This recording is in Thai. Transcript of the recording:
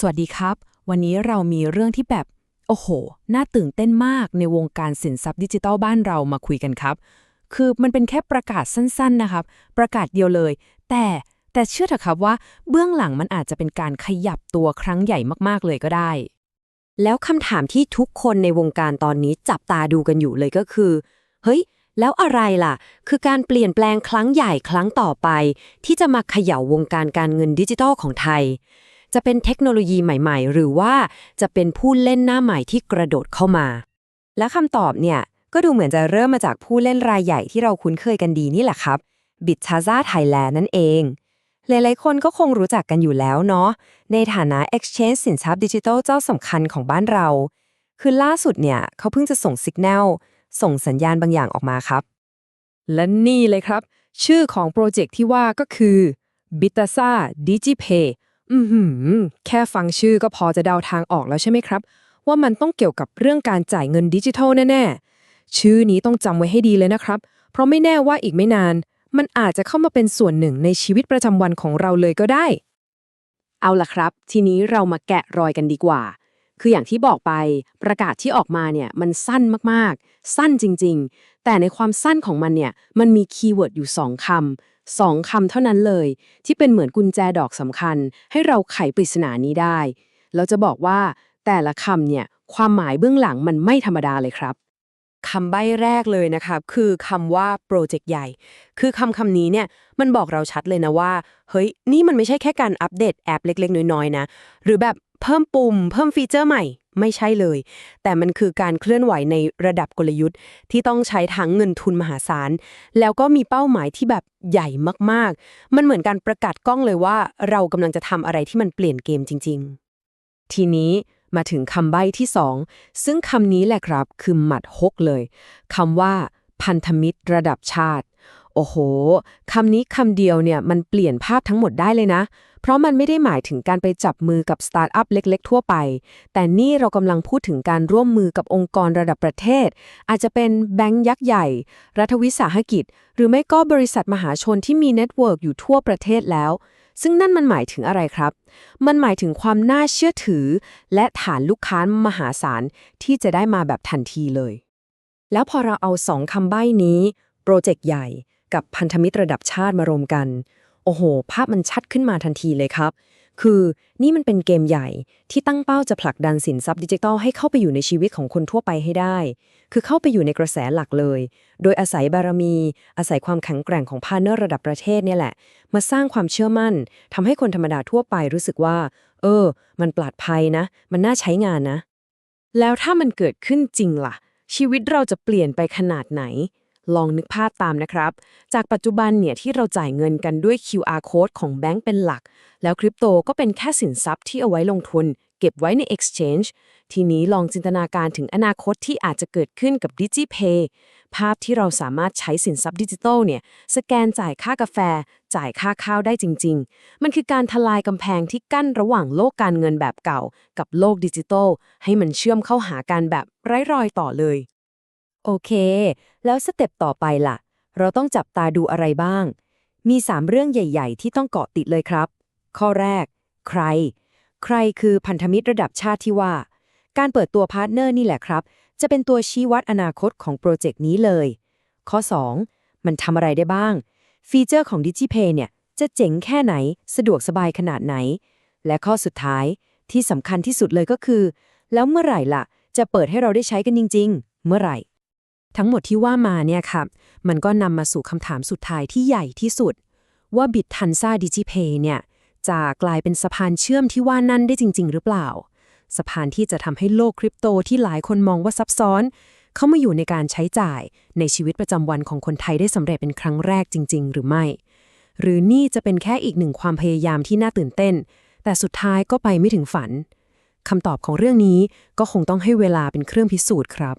สวัสดีครับ วันนี้เรามีเรื่องที่แบบ โอ้โห น่าตื่นเต้นมากในวงการสินทรัพย์ดิจิทัลบ้านเรามาคุยกันครับ คือมันเป็นแค่ประกาศสั้นๆนะครับ ประกาศเดียวเลย แต่แต่เชื่อเถอะครับว่าเบื้องหลังมันอาจจะเป็นการขยับตัวครั้งใหญ่มากๆเลยก็ได้ แล้วคำถามที่ทุกคนในวงการตอนนี้จับตาดูกันอยู่เลยก็คือ เฮ้ย แล้วอะไรล่ะ คือการเปลี่ยนแปลงครั้งใหญ่ครั้งต่อไป ที่จะมาเขย่าวงการการเงินดิจิทัลของไทย จะเป็นเทคโนโลยีใหม่ๆ หรือว่าจะเป็นผู้เล่นหน้าใหม่ที่กระโดดเข้ามา และคำตอบเนี่ย ก็ดูเหมือนจะเริ่มมาจากผู้เล่นรายใหญ่ที่เราคุ้นเคยกันดีนี่แหละครับบิตชาซาไทยแลนด์นั่นเอง หลายๆ คนก็คงรู้จักกันอยู่แล้วเนาะในฐานะ Exchange สินทรัพย์ดิจิทัลเจ้าสำคัญของบ้านเรา คือล่าสุดเนี่ยเขาเพิ่งจะส่งสัญญาณส่งสัญญาณบางอย่างออกมาครับ และนี่เลยครับ ชื่อของโปรเจกต์ที่ว่าก็คือ b i t a s a DigiPay อือหือแค่ฟังชื่อก็พอจะเดาทางออกแล้วใช่ไหมครับ ว่ามันต้องเกี่ยวกับเรื่องการจ่ายเงินดิจิทัลแน่ๆ ชื่อนี้ต้องจำไว้ให้ดีเลยนะครับ เพราะไม่แน่ว่าอีกไม่นาน มันอาจจะเข้ามาเป็นส่วนหนึ่งในชีวิตประจำวันของเราเลยก็ได้ เอาล่ะครับ ทีนี้เรามาแกะรอยกันดีกว่า คืออย่างที่บอกไปประกาศที่ออกมาเนี่ยมันสั้นมากๆ สั้นจริง ๆ แต่ในความสั้นของมันเนี่ยมันมีคีย์เวิร์ดอยู่สองคำ สองคำเท่านั้นเลย ที่เป็นเหมือนกุญแจดอกสำคัญ ให้เราไขปริศนานี้ได้ เราจะบอกว่าแต่ละคำเนี่ยความหมายเบื้องหลังมันไม่ธรรมดาเลยครับคำใบ้แรกเลยนะครับคือคำว่าโปรเจกต์ใหญ่ คือคำคำนี้เนี่ยมันบอกเราชัดเลยนะว่า เฮ้ย นี่มันไม่ใช่แค่การอัปเดตแอปเล็ก ๆ น้อย ๆ นะ หรือแบบเพิ่มปุ่ม เพิ่มฟีเจอร์ใหม่ ไม่ใช่เลย แต่มันคือการเคลื่อนไหวในระดับกลยุทธ์ ที่ต้องใช้ทั้งเงินทุนมหาศาล แล้วก็มีเป้าหมายที่แบบใหญ่มากๆ มันเหมือนการประกาศกล้องเลยว่า เรากำลังจะทำอะไรที่มันเปลี่ยนเกมจริง ๆ ทีนี้มาถึงคำใบ้ที่สองซึ่งคำนี้แหละครับคือหมัดฮกเลยคำว่า พันธมิตรระดับชาติ โอ้โหคำนี้คำเดียวเนี่ยมันเปลี่ยนภาพทั้งหมดได้เลยนะ เพราะมันไม่ได้หมายถึงการไปจับมือกับสตาร์ทอัพเล็ก ๆ ทั่วไป แต่นี่เรากำลังพูดถึงการร่วมมือกับองค์กรระดับประเทศ อาจจะเป็นแบงก์ยักษ์ใหญ่ รัฐวิสาหกิจ หรือไม่ก็บริษัทมหาชนที่มีเน็ตเวิร์กอยู่ทั่วประเทศแล้วซึ่งนั่นมันหมายถึงอะไรครับ มันหมายถึงความน่าเชื่อถือ และฐานลูกค้ามหาศาลที่จะได้มาแบบทันทีเลย แล้วพอเราเอาสองคำใบ้นี้ โปรเจกต์ใหญ่ กับพันธมิตรระดับชาติมารวมกัน โอ้โห ภาพมันชัดขึ้นมาทันทีเลยครับ คือนี่มันเป็นเกมใหญ่ที่ตั้งเป้าจะผลักดันสินทรัพย์ดิจิทัลให้เข้าไปอยู่ในชีวิตของคนทั่วไปให้ได้ คือเข้าไปอยู่ในกระแสหลักเลย โดยอาศัยบารมี อาศัยความแข็งแกร่งของพาร์เนอร์ระดับประเทศเนี่ยแหละ มาสร้างความเชื่อมั่นทำให้คนธรรมดาทั่วไปรู้สึกว่า เออ มันปลอดภัยนะ มันน่าใช้งานนะ แล้วถ้ามันเกิดขึ้นจริงล่ะ ชีวิตเราจะเปลี่ยนไปขนาดไหน ลองนึกภาพตามนะครับ จากปัจจุบันเนี่ยที่เราจ่ายเงินกันด้วย QR code ของแบงก์เป็นหลัก แล้วคริปโตก็เป็นแค่สินทรัพย์ที่เอาไว้ลงทุน เก็บไว้ใน Exchange ทีนี้ลองจินตนาการถึงอนาคตที่อาจจะเกิดขึ้นกับ DigiPay ภาพที่เราสามารถใช้สินทรัพย์ดิจิทัลเนี่ยสแกนจ่ายค่ากาแฟ จ่ายค่าข้าวได้จริง ๆ มันคือการทลายกำแพงที่กั้นระหว่างโลกการเงินแบบเก่า กับโลกดิจิทัลให้มันเชื่อมเข้าหากันแบบไร้รอยต่อเลย โอเค แล้วสเต็ปต่อไปล่ะ เราต้องจับตาดูอะไรบ้าง มี 3 เรื่องใหญ่ ๆ ที่ต้องเกาะติดเลยครับ ข้อแรก ใคร ใครคือพันธมิตรระดับชาติที่ว่า การเปิดตัวพาร์ทเนอร์นี่แหละครับ จะเป็นตัวชี้วัดอนาคตของโปรเจกต์นี้เลย ข้อ 2 มันทำอะไรได้บ้าง ฟีเจอร์ของ DigiPay เนี่ยจะเจ๋งแค่ไหน สะดวกสบายขนาดไหน และข้อสุดท้ายที่สำคัญที่สุดเลยก็คือ แล้วเมื่อไหร่ล่ะ จะเปิดให้เราได้ใช้กันจริง ๆ เมื่อไหร่ ทั้งหมดที่ว่ามาเนี่ยครับมันก็นำมาสู่คำถามสุดท้ายที่ใหญ่ที่สุด ว่าบิตทันซ่าดิจิเพย์เนี่ยจะกลายเป็นสะพานเชื่อมที่ว่านั่นได้จริง ๆ หรือเปล่า สะพานที่จะทำให้โลกคริปโตที่หลายคนมองว่าซับซ้อน เข้ามาอยู่ในการใช้จ่ายในชีวิตประจำวันของคนไทยได้สำเร็จเป็นครั้งแรกจริง ๆ หรือไม่ หรือนี่จะเป็นแค่อีกหนึ่งความพยายามที่น่าตื่นเต้น แต่สุดท้ายก็ไปไม่ถึงฝันคำตอบของเรื่องนี้ก็คงต้องให้เวลาเป็นเครื่องพิสูจน์ครับ